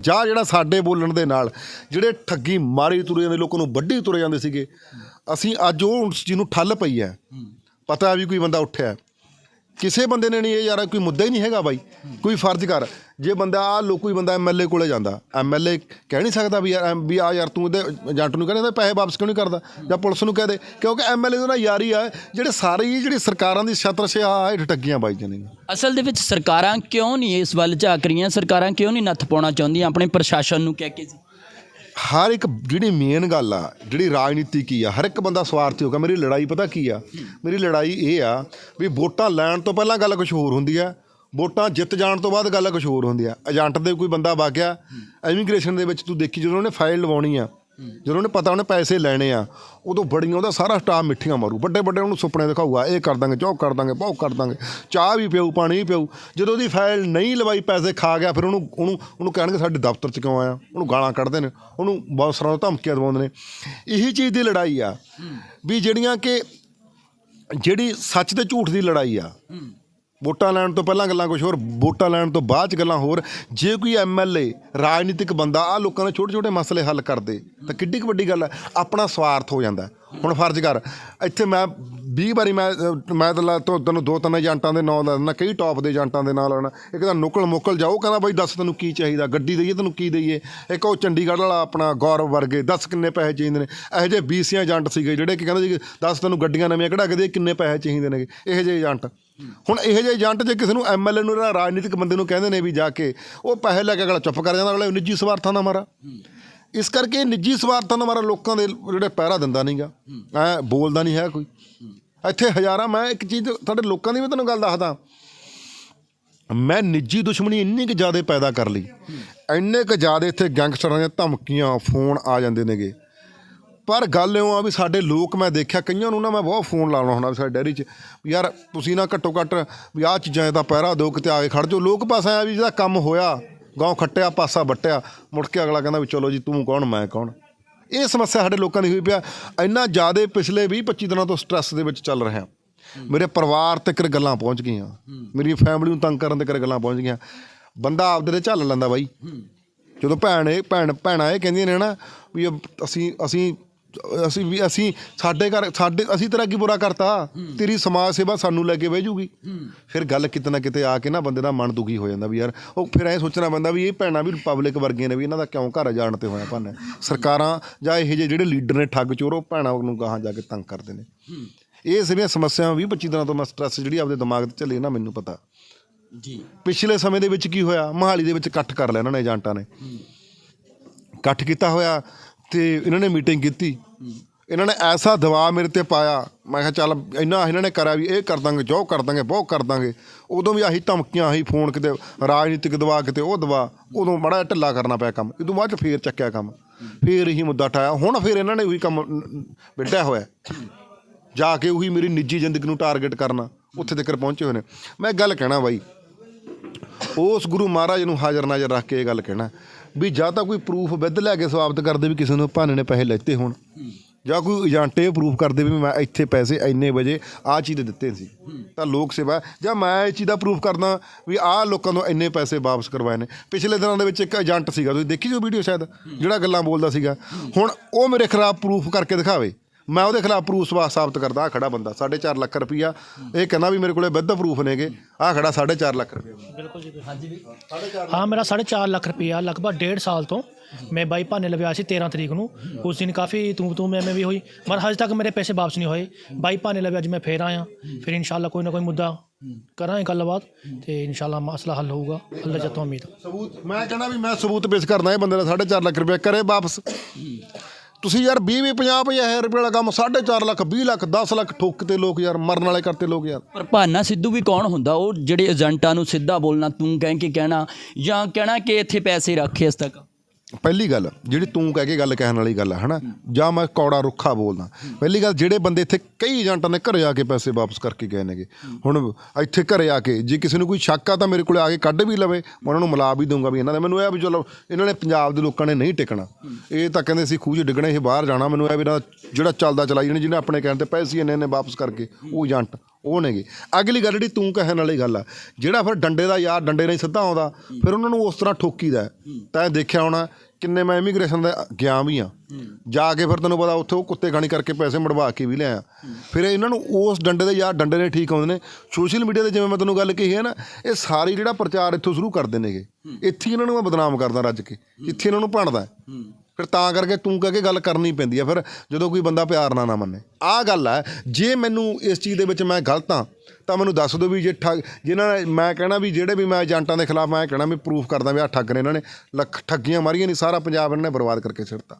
ਜਾਂ ਜਿਹੜਾ ਸਾਡੇ ਬੋਲਣ ਦੇ ਨਾਲ ਜਿਹੜੇ ਠੱਗੀ ਮਾਰੀ ਤੁਰੇ ਜਾਂਦੇ ਲੋਕਾਂ ਨੂੰ ਵੱਢੀ ਤੁਰੇ ਜਾਂਦੇ ਸੀਗੇ ਅਸੀਂ ਅੱਜ ਉਹ ਉਸ ਚੀਜ਼ ਨੂੰ ਠੱਲ ਪਈ ਹੈ। ਪਤਾ ਵੀ ਕੋਈ ਬੰਦਾ ਉੱਠਿਆ। ਕਿਸੇ ਬੰਦੇ ਨੇ ਨਹੀਂ, ਇਹ ਯਾਰ ਕੋਈ ਮੁੱਦਾ ਹੀ ਨਹੀਂ ਹੈਗਾ ਬਾਈ। ਕੋਈ ਫਰਜ਼ ਕਰ। ਜੇ ਬੰਦਾ ਆ ਲੋ, ਕੋਈ ਬੰਦਾ ਐਮਐਲਏ ਕੋਲੇ ਜਾਂਦਾ। ਐਮਐਲਏ ਕਹਿ ਨਹੀਂ ਸਕਦਾ ਵੀ ਯਾਰ, ਐਮ- ਵੀ ਆ ਯਾਰ ਤੂੰ ਇਹਦੇ ਏਜੰਟ ਨੂੰ ਕਹਿੰਦੇ ਪੈਸੇ ਵਾਪਸ ਕਿਉਂ ਨਹੀਂ ਕਰਦਾ? ਜਾਂ ਪੁਲਿਸ ਨੂੰ ਕਹਿ ਦੇ। ਕਿਉਂਕਿ ਐਮਐਲਏ ਦੇ ਨਾਲ ਯਾਰੀ ਆ, ਜਿਹੜੇ ਸਾਰੇ ਜਿਹੜੀ ਸਰਕਾਰਾਂ ਦੀ ਛਤਰ ਆ, ਇਹ ਠੱਗੀਆਂ ਬਾਈ ਜਾਂਦੀਆਂ ਅਸਲ ਦੇ ਵਿੱਚ ਸਰਕਾਰਾਂ ਕਿਉਂ ਨਹੀਂ ਇਸ ਵੱਲ ਝਾਕ ਰਹੀਆਂ? ਸਰਕਾਰਾਂ ਕਿਉਂ ਨਹੀਂ ਨੱਥ ਪਾਉਣਾ ਚਾਹੁੰਦੀਆਂ? ਆਪਣੇ ਪ੍ਰਸ਼ਾਸਨ ਨੂੰ ਕਹਿ ਕੇ ਹਰ ਇੱਕ ਜਿਹੜੀ ਮੇਨ ਗੱਲ ਆ, ਜਿਹੜੀ ਰਾਜਨੀਤੀ ਕੀ ਆ, ਹਰ ਇੱਕ ਬੰਦਾ ਸਵਾਰਥੀ ਹੋ ਮੇਰੀ ਲੜਾਈ ਪਤਾ ਕੀ ਆ? ਮੇਰੀ ਲੜਾਈ ਇਹ ਆ ਵੀ ਵੋਟਾਂ ਲੈਣ ਤੋਂ ਪਹਿਲਾਂ ਗੱਲ ਕੁਝ ਹੋਰ ਹੁੰਦੀ ਆ। ਵੋਟਾਂ ਜਿੱਤ ਜਾਣ ਤੋਂ ਬਾਅਦ ਗੱਲ ਕੁਝ ਹੋਰ ਹੁੰਦੀ ਆ। ਏਜੰਟ ਦੇ ਕੋਈ ਬੰਦਾ ਵਗ ਗਿਆ, ਇਮੀਗ੍ਰੇਸ਼ਨ ਦੇ ਵਿੱਚ ਤੂੰ ਦੇਖੀ ਜਦੋਂ ਉਹਨੇ ਫਾਈਲ ਲਵਾਉਣੀ ਆ ਜਦੋਂ ਉਹਨੇ ਪਤਾ ਉਹਨੇ ਪੈਸੇ ਲੈਣੇ ਆ, ਉਦੋਂ ਬੜੀਆਂ ਉਹਦਾ ਸਾਰਾ ਸਟਾਫ ਮਿੱਠੀਆਂ ਮਾਰੂ। ਵੱਡੇ ਵੱਡੇ ਉਹਨੂੰ ਸੁਪਨੇ ਦਿਖਾਊਗਾ, ਇਹ ਕਰ ਦਾਂਗੇ, ਚੌਕ ਕਰ ਦਾਂਗੇ ਬਹੁਤ ਕਰ ਦਾਂਗੇ, ਚਾਹ ਵੀ ਪਿਉ ਪਾਣੀ ਵੀ ਪਿਉ ਜਦੋਂ ਉਹਦੀ ਫਾਈਲ ਨਹੀਂ ਲਵਾਈ, ਪੈਸੇ ਖਾ ਗਿਆ, ਫਿਰ ਉਹਨੂੰ ਉਹਨੂੰ ਉਹਨੂੰ ਕਹਿਣਗੇ ਸਾਡੇ ਦਫ਼ਤਰ 'ਚ ਕਿਉਂ ਆਇਆ? ਉਹਨੂੰ ਗਾਲਾਂ ਕੱਢਦੇ ਨੇ, ਉਹਨੂੰ ਬਹੁਤ ਸਾਰਾ ਧਮਕੀਆਂ ਦਵਾਉਂਦੇ ਨੇ। ਇਹੀ ਚੀਜ਼ ਦੀ ਲੜਾਈ ਆ, ਵੀ ਜਿਹੜੀਆਂ ਕਿ ਜਿਹੜੀ ਸੱਚ ਤੇ ਝੂਠ ਦੀ ਲੜਾਈ ਆ ਵੋਟਾਂ ਲੈਣ ਤੋਂ ਪਹਿਲਾਂ ਗੱਲਾਂ ਕੁਝ ਹੋਰ, ਵੋਟਾਂ ਲੈਣ ਤੋਂ ਬਾਅਦ ਚ ਗੱਲਾਂ ਹੋਰ। ਜੇ ਕੋਈ ਐਮਐਲਏ ਰਾਜਨੀਤਿਕ ਬੰਦਾ ਆ ਲੋਕਾਂ ਦੇ ਛੋਟੇ ਛੋਟੇ ਮਸਲੇ ਹੱਲ ਕਰਦੇ, ਤਾਂ ਕਿੱਡੀ ਕੁ ਵੱਡੀ ਗੱਲ ਹੈ, ਆਪਣਾ ਸਵਾਰਥ ਹੋ ਜਾਂਦਾ ਹੁਣ ਫਰਜ਼ ਕਰ, ਇੱਥੇ ਮੈਂ 20 ਵਾਰੀ ਮੈਂ ਮੈਂ ਤਾਂ ਲਾ- ਤੋਂ ਤੈਨੂੰ ਦੋ ਤਿੰਨ ਏਜੰਟਾਂ ਦੇ ਨਾਂ ਲੈ ਕਈ ਟੌਪ ਦੇ ਏਜੰਟਾਂ ਦੇ ਨਾਂ ਲੈਣਾ ਇੱਕ ਤਾਂ ਨੁਕਲ ਮੁਕਲ ਜਾਓ ਕਹਿੰਦਾ ਬਾਈ ਦੱਸ ਤੈਨੂੰ ਕੀ ਚਾਹੀਦਾ, ਗੱਡੀ ਦਈਏ, ਤੈਨੂੰ ਕੀ ਦਈਏ। ਇੱਕ ਉਹ ਚੰਡੀਗੜ੍ਹ ਵਾਲਾ ਆਪਣਾ ਗੌਰਵ ਵਰਗੇ, ਦੱਸ ਕਿੰਨੇ ਪੈਸੇ ਚਾਹੀਦੇ ਨੇ। ਇਹੋ ਜਿਹੇ ਬੀਸੀਆਂ ਏਜੰਟ ਸੀਗੇ ਜਿਹੜੇ ਕਿ ਕਹਿੰਦੇ ਜੀ ਦੱਸ ਤੈਨੂੰ ਗੱਡੀਆਂ ਨਵੀਆਂ ਕਢਾ ਕੇ ਦੇ, ਕਿੰਨੇ ਪੈਸੇ ਚਾਹੀਦੇ ਨੇਗੇ। ਇਹੋ ਜਿਹੇ ਏਜੰਟ। ਹੁਣ ਇਹੋ ਜਿਹੇ ਏਜੰਟ ਜੇ ਕਿਸੇ ਨੂੰ ਐਮਐਲਏ ਨੂੰ ਜਿਹੜਾ ਰਾਜਨੀਤਿਕ ਬੰਦੇ ਨੂੰ ਕਹਿੰਦੇ ਨੇ ਵੀ ਜਾ ਕੇ, ਉਹ ਪੈਸੇ ਲੈ ਕੇ ਅਗਲਾ ਚੁੱਪ ਕਰ ਜਾਂਦਾ, ਅਗਲਾ ਨਿੱਜੀ ਸਵਾਰਥਾਂ ਦਾ ਮਾਰਾ। ਇਸ ਕਰਕੇ ਨਿੱਜੀ ਸਵਾਰਥਾਂ ਦਾ ਮਾਰਾ ਲੋਕਾਂ ਦੇ ਜਿਹੜੇ ਪਹਿਰਾ ਦਿੰਦਾ ਨਹੀਂਗਾ ਐ ਬੋਲਦਾ ਨਹੀਂ ਹੈ ਕੋਈ। ਇੱਥੇ ਹਜ਼ਾਰਾਂ, ਮੈਂ ਇੱਕ ਚੀਜ਼ ਤੁਹਾਡੇ ਲੋਕਾਂ ਦੀ ਵੀ ਤੁਹਾਨੂੰ ਗੱਲ ਦੱਸਦਾ। ਮੈਂ ਨਿੱਜੀ ਦੁਸ਼ਮਣੀ ਇੰਨੀ ਕੁ ਜ਼ਿਆਦਾ ਪੈਦਾ ਕਰ ਲਈ। ਇੰਨੇ ਕੁ ਜ਼ਿਆਦਾ ਇੱਥੇ ਗੈਂਗਸਟਰਾਂ ਦੀਆਂ ਧਮਕੀਆਂ, ਫੋਨ ਆ ਜਾਂਦੇ ਨੇਗੇ। ਪਰ ਗੱਲ ਇਉਂ ਆ ਵੀ ਸਾਡੇ ਲੋਕ ਮੈਂ ਦੇਖਿਆ ਕਈਆਂ ਨੂੰ ਨਾ ਮੈਂ ਬਹੁਤ ਫੋਨ ਲਾਉਣਾ ਹੁੰਦਾ ਵੀ ਸਾਡੇ ਡੈਰੀ 'ਚ ਵੀ ਯਾਰ ਤੁਸੀਂ ਨਾ ਘੱਟੋ ਘੱਟ ਵੀ ਆਹ ਚੀਜ਼ਾਂ ਦਾ ਪਹਿਰਾ ਦਿਓ ਕਿਤੇ ਆ ਕੇ ਖੜ ਜਾਓ। ਲੋਕ ਪਾਸਾ ਆ ਵੀ ਜਿਹਦਾ ਕੰਮ ਹੋਇਆ ਗਾਉਂ ਖੱਟਿਆ ਪਾਸਾ ਵੱਟਿਆ ਮੁੜ ਕੇ ਅਗਲਾ ਕਹਿੰਦਾ ਵੀ ਚਲੋ ਜੀ ਤੂੰ ਕੌਣ ਮੈਂ ਕੌਣ? ਇਹ ਸਮੱਸਿਆ ਸਾਡੇ ਲੋਕਾਂ ਦੀ ਹੋਈ ਪਿਆ। ਇੰਨਾ ਜ਼ਿਆਦਾ ਪਿਛਲੇ 20 25 ਦਿਨਾਂ ਤੋਂ ਸਟ੍ਰੈਸ ਦੇ ਵਿੱਚ ਚੱਲ ਰਿਹਾ। ਮੇਰੇ ਪਰਿਵਾਰ ਤੱਕ ਗੱਲਾਂ ਪਹੁੰਚ ਗਈਆਂ। ਮੇਰੀ ਫੈਮਿਲੀ ਨੂੰ ਤੰਗ ਕਰਨ ਤੱਕ ਗੱਲਾਂ ਪਹੁੰਚ ਗਈਆਂ। ਬੰਦਾ ਆਪਦੇ ਤੇ ਝੱਲ ਲੈਂਦਾ ਬਾਈ। ਜਦੋਂ ਭੈਣ ਇਹ ਭੈਣ ਭੈਣਾਂ ਇਹ ਕਹਿੰਦੀਆਂ ਨੇ ਨਾ ਵੀ ਇਹ ਅਸੀਂ ਅਸੀਂ ਅਸੀਂ ਵੀ ਅਸੀਂ ਸਾਡੇ ਘਰ ਸਾਡੇ ਅਸੀਂ ਤੇਰਾ ਕੀ ਬੁਰਾ ਕਰਤਾ? ਤੇਰੀ ਸਮਾਜ ਸੇਵਾ ਸਾਨੂੰ ਲੈ ਕੇ ਬਹਿ ਜੂਗੀ। ਫਿਰ ਗੱਲ ਕਿਤੇ ਨਾ ਕਿਤੇ ਆ ਕੇ ਨਾ ਬੰਦੇ ਦਾ ਮਨ ਦੁਖੀ ਹੋ ਜਾਂਦਾ ਵੀ ਯਾਰ ਉਹ ਫਿਰ ਐ ਸੋਚਣਾ ਪੈਂਦਾ ਵੀ ਇਹ ਭੈਣਾਂ ਵੀ ਪਬਲਿਕ ਵਰਗੀਆਂ ਨੇ ਵੀ ਇਹਨਾਂ ਦਾ ਕਿਉਂ ਘਰ ਜਾਣ ਤੇ ਹੋਇਆ ਭਾਨੇ? ਸਰਕਾਰਾਂ ਜਾਂ ਇਹ ਜਿਹੇ ਜਿਹੜੇ ਲੀਡਰ ਨੇ ਠੱਗ ਚੋਰ ਉਹ ਭੈਣਾਂ ਨੂੰ ਗਾਹਾਂ ਜਾ ਕੇ ਤੰਗ ਕਰਦੇ ਨੇ। ਇਹ ਸਾਰੀਆਂ ਸਮੱਸਿਆਵਾਂ ਵੀ 25 ਦਿਨਾਂ ਤੋਂ ਮੈਂ ਸਟ੍ਰੈਸ ਜਿਹੜੀ ਆਪਦੇ ਦਿਮਾਗ ਤੇ ਚੱਲੀ ਨਾ ਮੈਨੂੰ ਪਤਾ। ਜੀ। ਪਿਛਲੇ ਸਮੇਂ ਦੇ ਵਿੱਚ ਕੀ ਹੋਇਆ? ਮਹਾਲੀ ਦੇ ਵਿੱਚ ਇਕੱਠ ਕਰ ਲਿਆ ਇਹਨਾਂ ਨੇ ਏਜੰਟਾਂ ਨੇ। ਇਕੱਠ ਕੀਤਾ ਹੋਇਆ। ਤੇ ਇਹਨਾਂ ਨੇ ਮੀਟਿੰਗ ਕੀਤੀ। ਇਹਨਾਂ ਨੇ ਐਸਾ ਦਬਾਅ ਮੇਰੇ ਤੇ ਪਾਇਆ। ਮੈਂ ਕਿਹਾ, ਚੱਲ ਇੰਨਾ ਇਹਨਾਂ ਨੇ ਕਰਿਆ ਵੀ ਇਹ ਕਰ ਦਾਂਗੇ, ਜੋ ਕਰ ਦਾਂਗੇ, ਬਹੁਤ ਕਰ ਦਾਂਗੇ। ਉਦੋਂ ਵੀ ਆਹੀ ਧਮਕੀਆਂ, ਆਹੀ ਫੋਨ ਕਿਤੇ, ਰਾਜਨੀਤਿਕ ਦਬਾਅ ਕਿਤੇ, ਉਹ ਦਬਾਅ, ਉਦੋਂ ਬੜਾ ਢਿੱਲਾ ਕਰਨਾ ਪਿਆ ਕੰਮ। ਇਦੋਂ ਬਾਅਦ ਚ ਫੇਰ ਚੱਕਿਆ ਕੰਮ। ਫੇਰ ਇਹੀ ਮੁੱਦਾ ਠਾਇਆ। ਹੁਣ ਫੇਰ ਇਹਨਾਂ ਨੇ ਉਹੀ ਕੰਮ ਵਿੱਢਿਆ ਹੋਇਆ। ਜਾ ਕੇ ਉਹੀ ਮੇਰੀ ਨਿੱਜੀ ਜ਼ਿੰਦਗੀ ਨੂੰ ਟਾਰਗੇਟ ਕਰਨਾ, ਉੱਥੇ ਤੱਕ ਪਹੁੰਚੇ ਹੋਏ ਨੇ। ਮੈਂ ਇੱਕ ਗੱਲ ਕਹਿਣਾ ਬਾਈ ਉਸ ਗੁਰੂ ਮਹਾਰਾਜ ਨੂੰ ਹਾਜ਼ਰ ਨਾਜ਼ਰ ਰੱਖ ਕੇ ਇਹ ਗੱਲ ਕਹਿਣਾ ਵੀ ਜਾਂ ਤਾਂ ਕੋਈ ਪ੍ਰੂਫ ਵਿਦ ਲੈ ਕੇ ਸਵਾਬਤ ਕਰਦੇ ਵੀ ਕਿਸੇ ਨੂੰ ਭਾਨੇ ਨੇ ਪੈਸੇ ਲੈਤੇ ਹੋਣ, ਜਾਂ ਕੋਈ ਏਜੰਟ ਇਹ ਪ੍ਰੂਫ ਕਰਦੇ ਵੀ ਮੈਂ ਇੱਥੇ ਪੈਸੇ ਇੰਨੇ ਵਜੇ ਆਹ ਚੀਜ਼ ਦੇ ਦਿੱਤੇ ਸੀ। ਤਾਂ ਲੋਕ ਸੇਵਾ, ਜਾਂ ਮੈਂ ਇਹ ਚੀਜ਼ ਦਾ ਪ੍ਰੂਫ ਕਰਦਾ ਵੀ ਆਹ ਲੋਕਾਂ ਤੋਂ ਇੰਨੇ ਪੈਸੇ ਵਾਪਸ ਕਰਵਾਏ ਨੇ। ਪਿਛਲੇ ਦਿਨਾਂ ਦੇ ਵਿੱਚ ਇੱਕ ਏਜੰਟ ਸੀਗਾ, ਤੁਸੀਂ ਦੇਖੀ ਜੋ ਵੀਡੀਓ ਸ਼ਾਇਦ, ਜਿਹੜਾ ਗੱਲਾਂ ਬੋਲਦਾ ਸੀਗਾ। ਹੁਣ ਉਹ ਮੇਰੇ ਖਿਲਾਫ ਪ੍ਰੂਫ ਕਰਕੇ ਦਿਖਾਵੇ। ਮੈਂ ਉਹਦੇ ਖਿਲਾਫ ਪ੍ਰੂਫ ਸਵਾ ਸਾਬਤ ਕਰਦਾ ਆ ਖੜਾ ਬੰਦਾ 4.5 ਲੱਖ ਰੁਪਈਆ। ਇਹ ਕਹਿੰਦਾ ਵੀ ਮੇਰੇ ਕੋਲੇ ਵਿਦ ਪ੍ਰੂਫ ਨੇਗੇ ਆ ਖੜਾ 4.5 ਲੱਖ ਰੁਪਈਆ। ਬਿਲਕੁਲ ਜੀ ਹਾਂ ਮੇਰਾ 4.5 ਲੱਖ ਰੁਪਇਆ ਲਗਭਗ 1.5 ਸਾਲ ਤੋਂ ਮੈਂ ਬਾਈ ਭਾਨੇ ਲਵਿਆ ਸੀ 13 ਤਰੀਕ ਨੂੰ। ਉਸ ਦਿਨ ਕਾਫੀ ਤੂੰ ਤੂੰ ਮੈਂ ਮੈਂ ਵੀ ਹੋਈ ਪਰ ਹਜੇ ਤੱਕ ਮੇਰੇ ਪੈਸੇ ਵਾਪਸ ਨਹੀਂ ਹੋਏ। ਬਾਈ ਭਾਨੇ ਲਵਿਆ ਅੱਜ ਮੈਂ ਫੇਰ ਆਇਆ। ਫਿਰ ਇਨਸ਼ਾਅੱਲਾ ਕੋਈ ਨਾ ਕੋਈ ਮੁੱਦਾ ਕਰਾਂਗੇ ਗੱਲਬਾਤ ਤੇ ਇਨਸ਼ਾਅੱਲਾ ਮਸਲਾ ਹੱਲ ਹੋਊਗਾ। ਅੱਲਾ ਜੱਤੋਂ ਉਮੀਦ ਸਬੂਤ ਮੈਂ ਕਹਿੰਦਾ ਵੀ ਮੈਂ ਸਬੂਤ ਪੇਸ਼ ਕਰਦਾ ਇਹ ਬੰਦੇ ਦਾ 4.5 ਲੱਖ ਰੁਪਏ ਕਰੇ ਵਾਪਸ। ਤੁਸੀਂ ਯਾਰ 20 20 50 50 ਰੁਪਏ ਵਾਲਾ ਕੰਮ 4.5 ਲੱਖ 20 ਲੱਖ 10 ਲੱਖ ਠੋਕ ਤੇ ਲੋਕ ਯਾਰ, ਮਰਨ ਵਾਲੇ ਕਰਤੇ ਲੋਕ ਯਾਰ। ਪਰ ਭਾਨਾ ਸਿੱਧੂ ਵੀ ਕੌਣ ਹੁੰਦਾ? ਉਹ ਜਿਹੜੇ ਏਜੰਟਾਂ ਨੂੰ ਸਿੱਧਾ ਬੋਲਣਾ, ਤੂੰ ਕਹਿ ਕੇ ਕਹਿਣਾ ਜਾਂ ਕਹਿਣਾ ਕਿ ਇੱਥੇ ਪੈਸੇ ਰੱਖੇ ਇਸ ਤੱਕ? ਪਹਿਲੀ ਗੱਲ, ਜਿਹੜੀ ਤੂੰ ਕਹਿ ਕੇ ਗੱਲ ਕਹਿਣ ਵਾਲੀ ਗੱਲ ਹੈ ਹਨਾ? ਜਾਂ ਮੈਂ ਕੌੜਾ ਰੁੱਖਾ ਬੋਲਦਾ। ਪਹਿਲੀ ਗੱਲ, ਜਿਹੜੇ ਬੰਦੇ ਇੱਥੇ ਕਈ ਏਜੰਟਾਂ ਨੇ ਘਰੇ ਆ ਕੇ ਪੈਸੇ ਵਾਪਸ ਕਰਕੇ ਗਏ ਨੇਗੇ। ਹੁਣ ਇੱਥੇ ਘਰੇ ਆ ਕੇ, ਜੇ ਕਿਸੇ ਨੂੰ ਕੋਈ ਸ਼ੱਕ ਆ ਤਾਂ ਮੇਰੇ ਕੋਲ ਆ ਕੇ ਕੱਢ ਵੀ ਲਵੇ। ਮੈਂ ਉਹਨਾਂ ਨੂੰ ਮਿਲਾ ਵੀ ਦਊਂਗਾ ਵੀ ਇਹਨਾਂ ਦਾ। ਮੈਨੂੰ ਇਹ ਵੀ ਚਲੋ, ਇਹਨਾਂ ਨੇ ਪੰਜਾਬ ਦੇ ਲੋਕਾਂ ਨੇ ਨਹੀਂ ਟਿਕਣਾ। ਇਹ ਤਾਂ ਕਹਿੰਦੇ ਸੀ ਖੂਜ ਡਿੱਗਣੇ, ਇਹ ਬਾਹਰ ਜਾਣਾ। ਮੈਨੂੰ ਇਹ ਵੀ ਇਹਨਾਂ ਦਾ ਜਿਹੜਾ ਚੱਲਦਾ ਚਲਾਈ ਜਿਹਨੇ ਜਿਹਨੇ ਆਪਣੇ ਕਹਿਣ ਤੇ ਪੈਸੇ ਇੰਨੇ ਨੇ ਵਾਪਸ ਕਰਕੇ, ਉਹ ਏਜੰਟ। ਉਹ ਨੇਗੇ। ਅਗਲੀ ਗੱਲ ਜਿਹੜੀ ਤੂੰ ਕਹਿਣ ਵਾਲੀ ਗੱਲ ਆ, ਜਿਹੜਾ ਫਿਰ ਡੰਡੇ ਦਾ ਯਾਰ, ਡੰਡੇ ਨਹੀਂ ਸਿੱਧਾ ਆਉਂਦਾ, ਫਿਰ ਉਹਨਾਂ ਨੂੰ ਉਸ ਤਰ੍ਹਾਂ ਠੋਕੀਦਾ। ਹੈ। ਤੈਂ ਦੇਖਿਆ ਹੋਣਾ ਕਿੰਨੇ ਮੈਂ ਇਮੀਗ੍ਰੇਸ਼ਨ ਦਾ ਗਿਆ ਵੀ ਆ। ਜਾ ਕੇ ਫਿਰ ਤੈਨੂੰ ਪਤਾ ਉੱਥੇ ਉਹ ਕੁੱਤੇ ਗਾਣੀ ਕਰਕੇ ਪੈਸੇ ਮੜਵਾ ਕੇ ਵੀ ਲਿਆਇਆ ਫਿਰ ਇਹਨਾਂ ਨੂੰ ਉਸ ਡੰਡੇ ਦੇ ਯਾਰ, ਡੰਡੇ ਨੇ ਠੀਕ ਆਉਂਦੇ ਨੇ। ਸੋਸ਼ਲ ਮੀਡੀਆ ਤੇ ਜਿਵੇਂ ਮੈਂ ਤੈਨੂੰ ਗੱਲ ਕਹੀ ਹੈ ਨਾ, ਇਹ ਸਾਰੀ ਜਿਹੜਾ ਪ੍ਰਚਾਰ ਇੱਥੋਂ ਸ਼ੁਰੂ ਕਰਦੇ ਨੇਗੇ। ਇੱਥੇ ਹੀ ਇਹਨਾਂ ਨੂੰ ਮੈਂ ਬਦਨਾਮ ਕਰਦਾ ਰੱਜ ਕੇ। ਇੱਥੇ ਇਹਨਾਂ ਨੂੰ ਭੰਡਦਾ ਫਿਰ ਤਾਂ ਕਰਕੇ ਤੂੰ ਕਹਿ ਕੇ ਗੱਲ ਕਰਨੀ ਪੈਂਦੀ ਆ, ਫਿਰ ਜਦੋਂ ਕੋਈ ਬੰਦਾ ਪਿਆਰ ਨਾਲ ਨਾ ਮੰਨੇ। ਆਹ ਗੱਲ ਹੈ ਜੇ ਮੈਨੂੰ ਇਸ ਚੀਜ਼ ਦੇ ਵਿੱਚ ਮੈਂ ਗਲਤ ਹਾਂ, ਤਾਂ ਮੈਨੂੰ ਦੱਸ ਦਿਓ ਵੀ ਜੇ ਠੱਗ, ਜਿਨ੍ਹਾਂ ਨੇ ਮੈਂ ਕਹਿਣਾ ਵੀ ਜਿਹੜੇ ਵੀ ਮੈਂ ਏਜੰਟਾਂ ਦੇ ਖਿਲਾਫ ਮੈਂ ਕਹਿਣਾ ਵੀ ਪ੍ਰੂਫ ਕਰਦਾ ਵੀ ਆ ਠੱਗ ਨੇ ਇਹਨਾਂ ਨੇ। ਲੱਖ ਠੱਗੀਆਂ ਮਾਰੀਆਂ ਨਹੀਂ, ਸਾਰਾ ਪੰਜਾਬ ਇਹਨਾਂ ਨੇ ਬਰਬਾਦ ਕਰਕੇ ਛੱਡਤਾ